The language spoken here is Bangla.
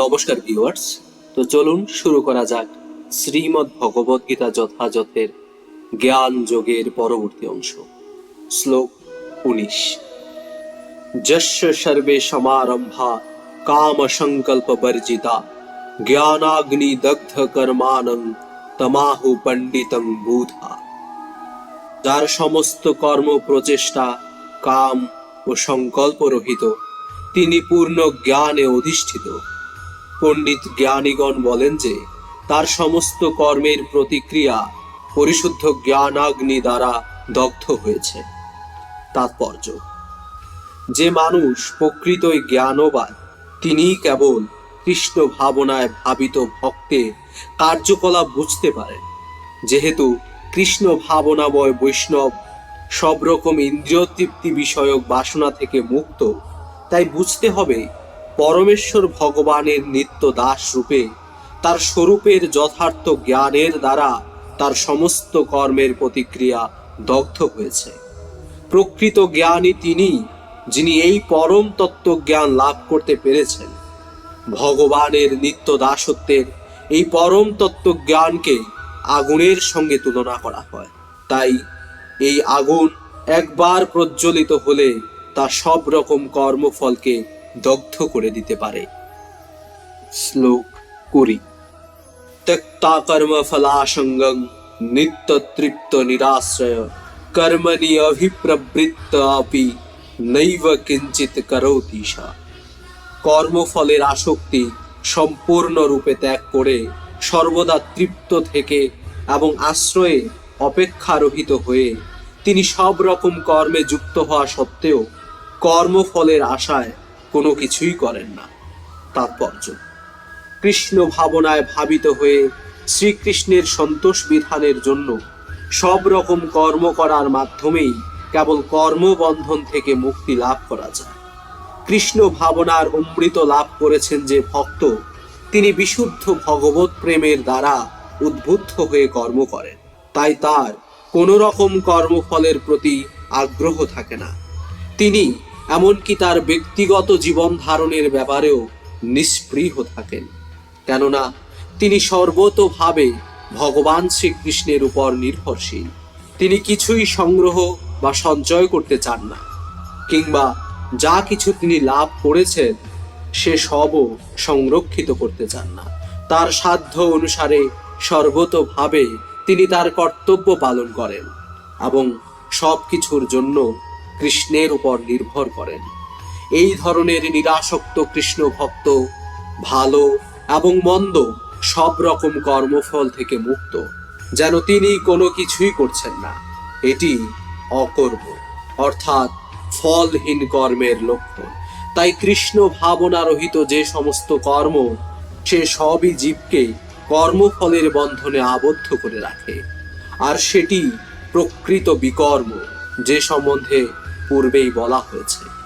নমস্কার ভিউয়ার্স তো চলুন শুরু করা যাক শ্রীমদ্ ভগবদ গীতা যথাযথের জ্ঞান যোগের পরবর্তী অংশ। শ্লোক উনিশ। যস্য সর্বে সমারম্ভা কাম সংকল্প বর্জিতা জ্ঞানাগ্নি দগ্ধ কর্মানং তমাহু পণ্ডিতং বুধা। যার সমস্ত কর্ম প্রচেষ্টা, কাম ও সংকল্প রহিত, তিনি পূর্ণ জ্ঞানে অধিষ্ঠিত। পণ্ডিত জ্ঞানীগণ বলেন যে, তার সমস্ত কর্মের প্রতিক্রিয়া পরিশুদ্ধ জ্ঞানাগ্নি দ্বারা দগ্ধ হয়েছে। তাৎপর্য, যে মানুষ প্রকৃতই জ্ঞানবান তিনি কেবল কৃষ্ণ ভাবনায় ভাবিত ভক্তের কার্যকলাপ বুঝতে পারেন। যেহেতু কৃষ্ণ ভাবনাময় বৈষ্ণব সব রকম ইন্দ্রিয় তৃপ্তি বিষয়ক বাসনা থেকে মুক্ত, তাই বুঝতে হবে পরমেশ্বর ভগবানের নিত্য দাস রূপে, তার স্বরূপের যথার্থ জ্ঞানের দ্বারা তার সমস্ত কর্মের প্রতিক্রিয়া দগ্ধ হয়েছে। প্রকৃত জ্ঞানী তিনি, যিনি এই পরম তত্ত্ব জ্ঞান লাভ করতে পেরেছেন। ভগবানের নিত্য দাসত্বের এই পরম তত্ত্ব জ্ঞানকে আগুনের সঙ্গে তুলনা করা হয়। তাই এই আগুন একবার প্রজ্বলিত হলে তা সব রকম কর্মফলকে দগ্ধ করে দিতে পারে। শ্লোক করি তক্তা কর্ম ফলাসঙ্গং নিত্য তৃপ্ত নিরাশ্রয় কর্মনি অভিপ্রবৃত্ত আপি, নৈব কিঞ্চিত করোতিশা কর্মফলের আসক্তি সম্পূর্ণরূপে ত্যাগ করে সর্বদা তৃপ্ত থেকে এবং আশ্রয়ে অপেক্ষারহিত হয়ে তিনি সব রকম কর্মে যুক্ত হওয়া সত্ত্বেও কর্মফলের আশায় কোনো কিছুই করেন না। তাৎপর্য। কৃষ্ণ ভাবনায় ভাবিত হয়ে শ্রীকৃষ্ণের সন্তোষ বিধানের জন্য সব রকম কর্ম করার মাধ্যমেই কেবল কর্মবন্ধন থেকে মুক্তি লাভ করা যায়। কৃষ্ণ ভাবনার অমৃত লাভ করেছেন যে ভক্ত তিনি বিশুদ্ধ ভগবত প্রেমের দ্বারা উদ্বুদ্ধ হয়ে কর্ম করেন। তাই তার কোনো রকম কর্মফলের প্রতি আগ্রহ থাকে না। তিনি এমনকি তার ব্যক্তিগত জীবন ধারণের ব্যাপারেও নিষ্পৃহ থাকেন। কেননা, তিনি সর্বতোভাবে ভগবান শ্রীকৃষ্ণের উপর নির্ভরশীল। তিনি কিছুই সংগ্রহ বা সঞ্চয় করতে চান না, কিংবা যা কিছু তিনি লাভ করেছেন, সে সবও সংরক্ষিত করতে চান না। তার সাধ্য অনুসারে সর্বতোভাবে তিনি তার কর্তব্য পালন করেন এবং সব কিছুর জন্য কৃষ্ণের উপর নির্ভর করেন। এই ধরনের নিরাসক্ত কৃষ্ণ ভক্ত ভালো এবং মন্দ সব রকম কর্মফল থেকে মুক্ত, যেন তিনি কোনো কিছুই করছেন না। এটি অকর্ম, অর্থাৎ ফলহীন কর্মের লক্ষণ। তাই কৃষ্ণ ভাবনা রহিত যে সমস্ত কর্ম, সে সবই জীবকে কর্মফলের বন্ধনে আবদ্ধ করে রাখে। আর সেটি প্রকৃত বিকর্ম যে সম্বন্ধে পূর্বেই বলা হয়েছে।